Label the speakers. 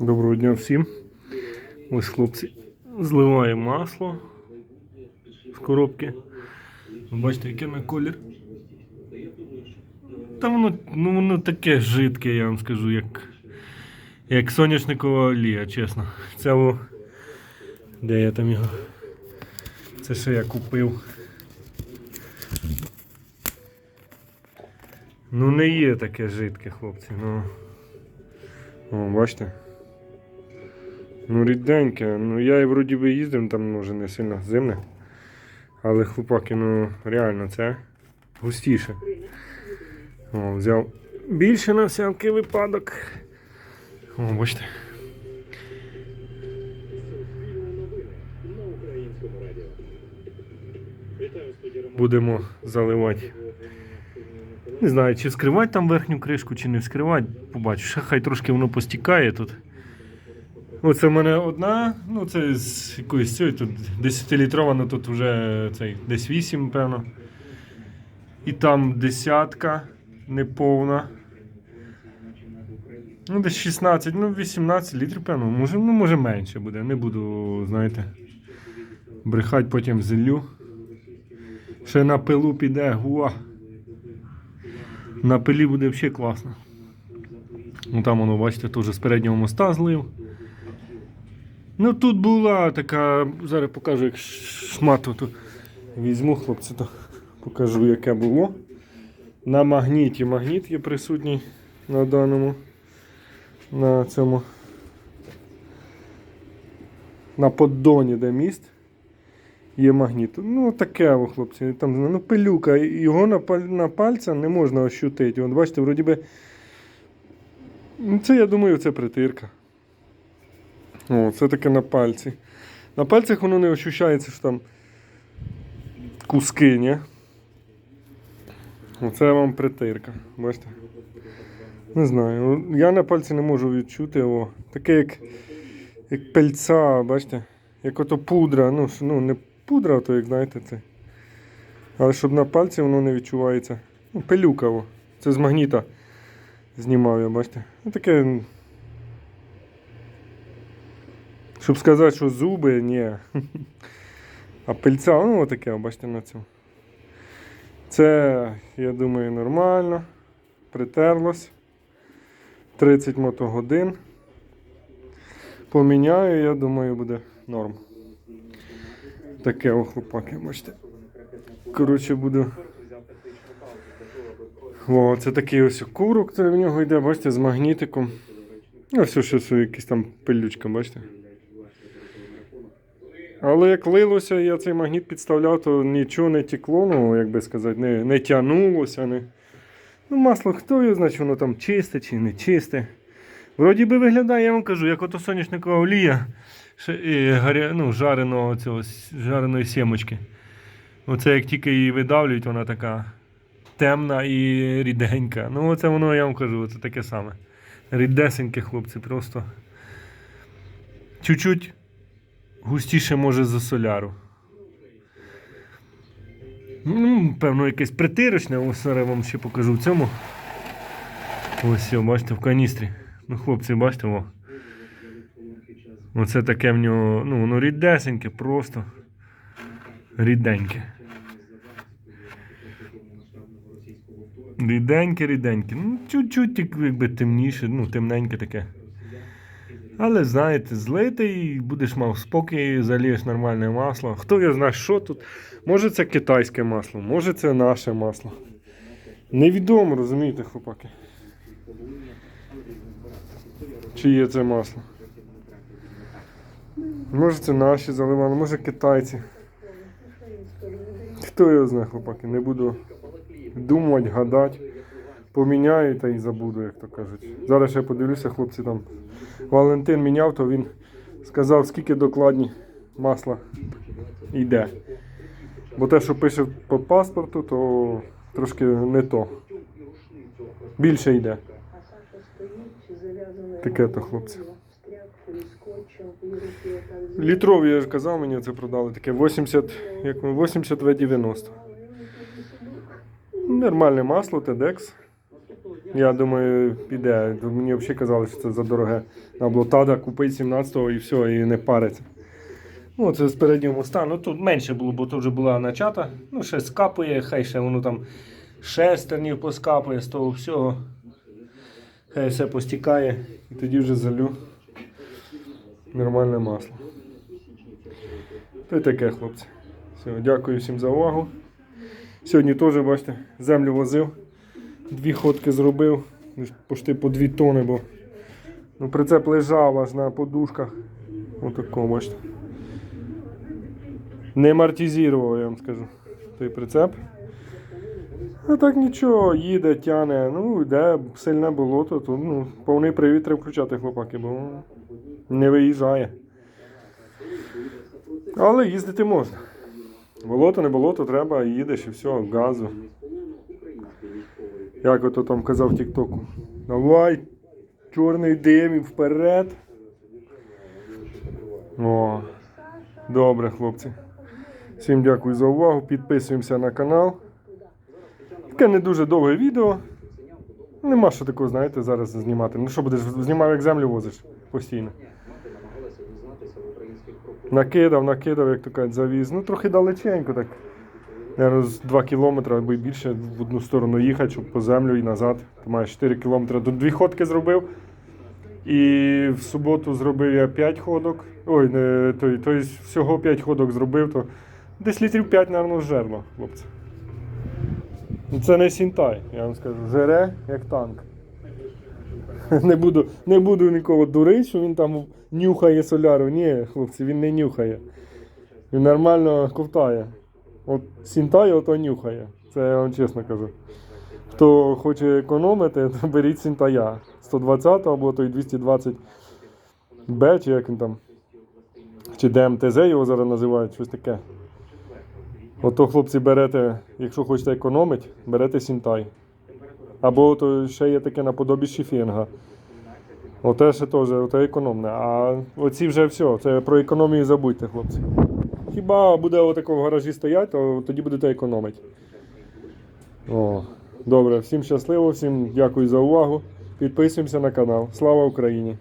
Speaker 1: Доброго дня всім. Ось хлопці зливаємо масло з коробки. Ви Бачите, який на колір. Та воно, ну, воно таке жидке, я вам скажу, як, як соняшникова олія, чесно. Це о, де я там його? Це що я купив. Ну не є таке жидке, хлопці. Ну. О, бачите? Ну, ріденьке. Ну я і вроді би їздив, там може не сильно зимне. Але хлопаки, ну реально це густіше. О, взяв більше на всякий випадок. О, бачите. Будемо заливати. Не знаю, чи скривати там верхню кришку, чи не вскривати. Побачу. Ще хай трошки воно постікає тут. Оце в мене одна, ну це з якоїсь цієї тут 10-літрова, ну тут вже цей десь 8, певно. І там десятка неповна. Ну, десь 16, ну 18 літрів, певно. Може, ну, може менше буде. Не буду, знаєте, брехати потім зіллю. Ще на пилу піде, гуа. На пилі буде взагалі класно. Ну там воно, бачите, теж з переднього моста злив. Ну тут була така, зараз покажу, як шмату то візьму, хлопці, то покажу, яке було. На магніті. Магніт є присутній на даному, на цьому. На поддоні, де міст. Є магніт. Ну, таке, о, хлопці. Там ну, пилюка. Його на, на пальця не можна ощутити. От бачите, вроді би. Ну, Це, я думаю, це притирка. О, це таке на пальці. На пальцях воно не ощущається, що там куски, ні? Оце вам притирка. Бачите? Не знаю. Я на пальці не можу відчути. О, таке як, як пельця, бачите? Як ото пудра. Ну, ну не пудра, то як знаєте це. Але щоб на пальці воно не відчувається. Ну, пилюка. Це з магніта знімав я, бачите? Ну, таке. Щоб сказати, що зуби, ні. А пильця, ну отаке, бачите на цьому. Це, я думаю, нормально. Притерлось. 30 мотогодин. Поміняю, я думаю, буде норм. Таке о, хлопаки, бачите. Коротше, буду. О, це такий ось курок, це в нього йде, бачите, з магнітиком. Ну, все, що це якісь там пилючка, бачите. Але як лилося, я цей магніт підставляв, то нічого не текло, ну, як би сказати, не, не тягнулося. Не... Ну, масло, хто його знає, воно там чисте чи не чисте. Вроді би виглядає, я вам кажу, як ото соняшникова олія і, гаря, ну, жареного, цього, жареної сімочки. Оце як тільки її видавлюють, вона така темна і ріденька. Ну, оце воно, я вам кажу, це таке саме. Рідесеньке, хлопці, просто. Чуть-чуть густіше може за соляру. Ну, певно, якесь притирочне, ось зараз вам ще покажу в цьому. Ось, все, бачите, в каністрі. Ну, хлопці, бачите, о. Оце таке в нього, ну, воно рідесеньке, просто ріденьке. Ріденьке, ріденьке. Ну, чуть-чуть як- якби темніше, ну, темненьке таке. Але знаєте, злити і будеш мав спокій, залієш нормальне масло. Хто його знає, що тут. Може це китайське масло, може це наше масло. Невідомо, розумієте, хлопаки. Чи є це масло? Може це наші заливали, може китайці. Хто його знає, хлопаки, не буду думати, гадати. Поміняю та й забуду, як то кажуть. Зараз я подивлюся, хлопці там. Валентин міняв, то він сказав, скільки докладні масла йде. Бо те, що пише по паспорту, то трошки не то. Більше йде. Таке то, хлопці. Літрові, я ж казав, мені це продали. Таке 80, як воно, 80 В90. Нормальне масло, TEDx. Я думаю, піде. Мені взагалі казали, що це за дороге. Треба було тада купити 17-го і все, і не париться. Ну, це з переднього моста. Ну тут менше було, бо тут вже була начата. Ну, ще скапує, хай ще воно там шестернів поскапує з того всього. Хай все постікає і тоді вже залю нормальне масло. То й таке, хлопці. Все, дякую всім за увагу. Сьогодні теж, бачите, землю возив. Дві ходки зробив. Почти по дві тони, бо ну, прицеп лежав аж на подушках. Отако, бачите. Не амортизував, я вам скажу. Той прицеп. А так нічого, їде, тяне. Ну, йде сильне болото, то ну, повний привід треба включати хлопаки, бо не виїжджає. Але їздити можна. Болото, не болото, треба, їдеш і все, газу. Як ото там казав Тіктоку. Давай, чорний дим і вперед. О, добре, хлопці. Всім дякую за увагу. Підписуємося на канал. Таке не дуже довге відео. Нема що такого, знаєте, зараз знімати. Ну що будеш знімав, як землю возиш постійно. Накидав, накидав, як то кажуть, завіз. Ну трохи далеченько так. Наверно, з 2 кілометри або й більше в одну сторону їхати, щоб по землю і назад. Ти маєш 4 кілометри. Тут дві ходки зробив. І в суботу зробив я 5 ходок. Ой, не, то, то всього 5 ходок зробив, то десь літрів 5, мабуть, зжерло, хлопці. Ну, Це не сінтай, я вам скажу. Жере як танк. Не буду, не буду нікого дурити, що він там нюхає соляру. Ні, хлопці, він не нюхає. Він нормально ковтає. От сінтай, ото нюхає. Це я вам чесно кажу. Хто хоче економити, то беріть сінтая. 120 або той 220 Б, чи як він там. Чи ДМТЗ його зараз називають, щось таке. Ото хлопці берете, якщо хочете економити, берете сінтай. Або то ще є таке наподобі шіфінга. Оте ще теж, оте економне. А оці вже все, це про економію забудьте, хлопці. Хіба буде отако в гаражі стояти, то тоді будете економити. О, добре, всім щасливо, всім дякую за увагу. Підписуємося на канал. Слава Україні!